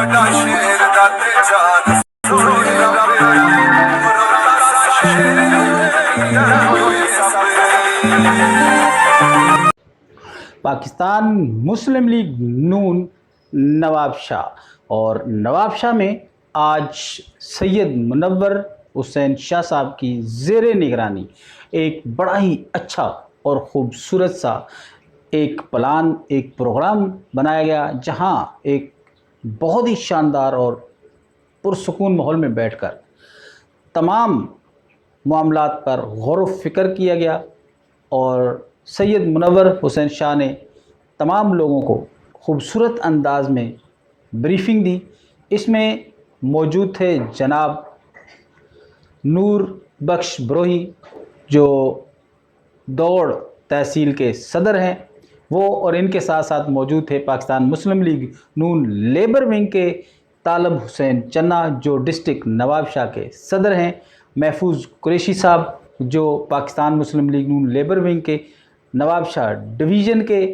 ਸਾਡਾ ਸ਼ੇਰ ਦਾ ਤੇ ਜਾਨ ਸੋਹਣੇ ਰੱਬੇ ਸਾਡਾ بہت ہی شاندار اور پرسکون ماحول میں بیٹھ کر تمام معاملات پر غور و فکر کیا گیا اور سید منور حسین شاہ نے تمام لوگوں کو خوبصورت انداز میں بریفنگ دی۔ اس میں موجود تھے جناب نور بخش بروہی جو دوڑ تحصیل کے صدر ہیں۔ وہ اور ان کے ساتھ ساتھ موجود تھے پاکستان مسلم لیگ نون لیبر ونگ کے طالب حسین چنا جو ڈسٹک نواب شاہ کے صدر ہیں، محفوظ قریشی صاحب، جو پاکستان مسلم لیگ نون لیبر ونگ کے نواب شاہ ڈویژن کے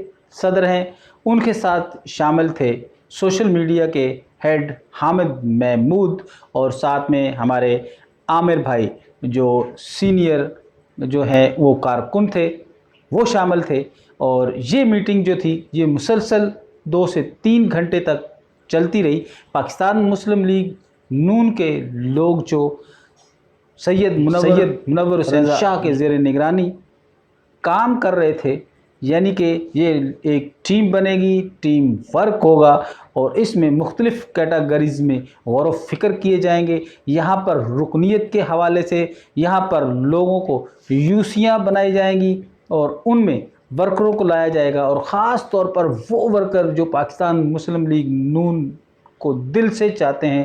صدر ہیں، ان کے ساتھ شامل تھے سوشل میڈیا کے ہیڈ حامد محمود اور ساتھ میں ہمارے عامر بھائی، جو سینئر جو ہیں، وہ کارکن تھے، وہ شامل تھے۔ اور یہ میٹنگ جو تھی یہ مسلسل دو سے تین گھنٹے تک چلتی رہی۔ پاکستان مسلم لیگ نون کے لوگ جو سید منور منور حسین شاہ کے زیر نگرانی کام کر رہے تھے یعنی کہ یہ ایک ٹیم بنے گی ٹیم ورک ہوگا اور اس میں مختلف کیٹاگریز میں غور و فکر کیے جائیں گے۔ یہاں پر رکنیت کے حوالے سے یہاں پر لوگوں کو یوسیاں بنائی جائیں گی اور ان میں ورکروں کو لایا جائے گا اور خاص طور پر وہ ورکر جو پاکستان مسلم لیگ نون کو دل سے چاہتے ہیں،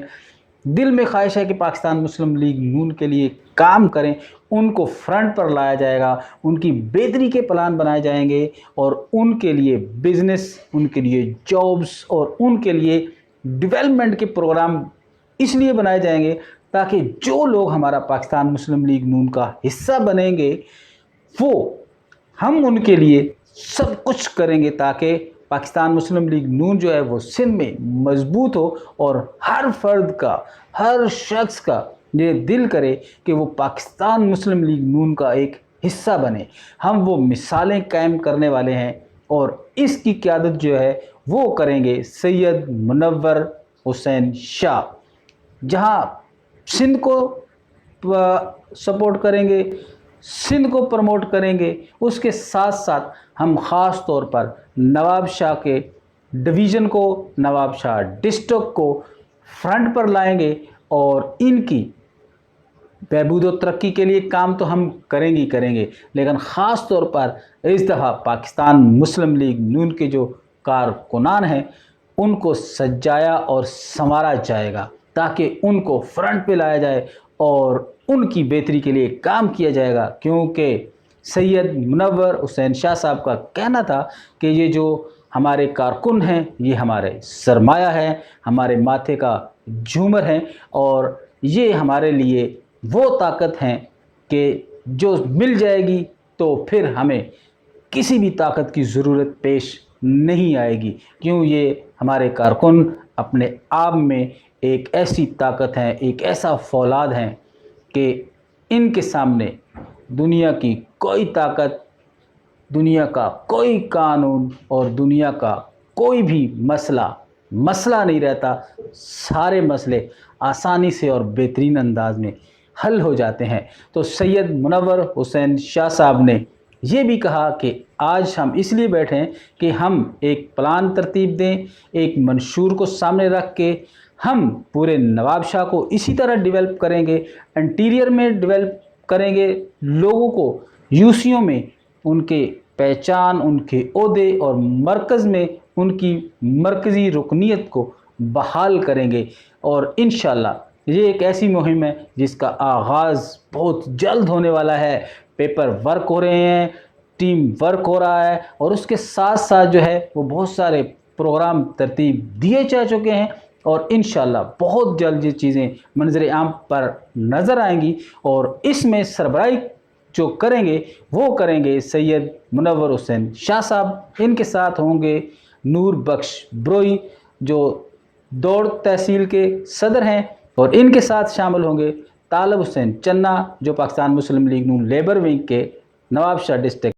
دل میں خواہش ہے کہ پاکستان مسلم لیگ نون کے لیے کام کریں، ان کو فرنٹ پر لایا جائے گا، ان کی بہتری کے پلان بنائے جائیں گے اور ان کے لیے بزنس ان کے لیے جابز اور ان کے لیے ڈیولپمنٹ کے پروگرام اس لیے بنائے جائیں گے تاکہ جو لوگ ہمارا پاکستان مسلم لیگ نون کا حصہ بنیں گے، وہ ہم ان کے لیے سب کچھ کریں گے تاکہ پاکستان مسلم لیگ نون جو ہے وہ سندھ میں مضبوط ہو اور ہر فرد کا، ہر شخص کا یہ دل کرے کہ وہ پاکستان مسلم لیگ نون کا ایک حصہ بنے۔ ہم وہ مثالیں قائم کرنے والے ہیں اور اس کی قیادت جو ہے وہ کریں گے سید منور حسین شاہ۔ جہاں سندھ کو سپورٹ کریں گے سندھ کو پروموٹ کریں گے، اس کے ساتھ ساتھ ہم خاص طور پر نواب شاہ کے ڈویژن کو، نواب شاہ ڈسٹرک کو فرنٹ پر لائیں گے اور ان کی بہبود و ترقی کے لیے کام تو ہم کریں گی کریں گے۔ لیکن خاص طور پر اس دفعہ پاکستان مسلم لیگ نون کے جو کارکنان ہیں، ان کو سجایا اور سنوارا جائے گا تاکہ ان کو فرنٹ پہ لایا جائے اور ان کی بہتری کے لیے کام کیا جائے گا۔ کیونکہ سید منور حسین شاہ صاحب کا کہنا تھا کہ یہ جو ہمارے کارکن ہیں، یہ ہمارے سرمایہ ہیں، ہمارے ماتھے کا جھومر ہیں اور یہ ہمارے لیے وہ طاقت ہیں کہ جو مل جائے گی تو پھر ہمیں کسی بھی طاقت کی ضرورت پیش نہیں آئے گی۔ کیوں یہ ہمارے کارکن اپنے آپ میں ایک ایسی طاقت ہیں، ایک ایسا فولاد ہیں کہ ان کے سامنے دنیا کی کوئی طاقت، دنیا کا کوئی قانون اور دنیا کا کوئی بھی مسئلہ مسئلہ نہیں رہتا، سارے مسئلے آسانی سے اور بہترین انداز میں حل ہو جاتے ہیں۔ تو سید منور حسین شاہ صاحب نے یہ بھی کہا کہ آج ہم اس لیے بیٹھے ہیں کہ ہم ایک پلان ترتیب دیں، ایک منشور کو سامنے رکھ کے ہم پورے نواب شاہ کو اسی طرح ڈیولپ کریں گے، انٹیریئر میں ڈیولپ کریں گے، لوگوں کو یو سیوں میں ان کے پہچان، ان کے عہدے اور مرکز میں ان کی مرکزی رکنیت کو بحال کریں گے۔ اور انشاءاللہ یہ ایک ایسی مہم ہے جس کا آغاز بہت جلد ہونے والا ہے۔ پیپر ورک ہو رہے ہیں، ٹیم ورک ہو رہا ہے اور اس کے ساتھ ساتھ جو ہے وہ بہت سارے پروگرام ترتیب دیے جا چکے ہیں۔ اور انشاءاللہ بہت جلد یہ چیزیں منظر عام پر نظر آئیں گی اور اس میں سربراہی جو کریں گے، وہ کریں گے سید منور حسین شاہ صاحب۔ ان کے ساتھ ہوں گے نور بخش بروئی جو دوڑ تحصیل کے صدر ہیں اور ان کے ساتھ شامل ہوں گے طالب حسین چنا جو پاکستان مسلم لیگ نون لیبر ونگ کے نواب شاہ ڈسٹرکٹ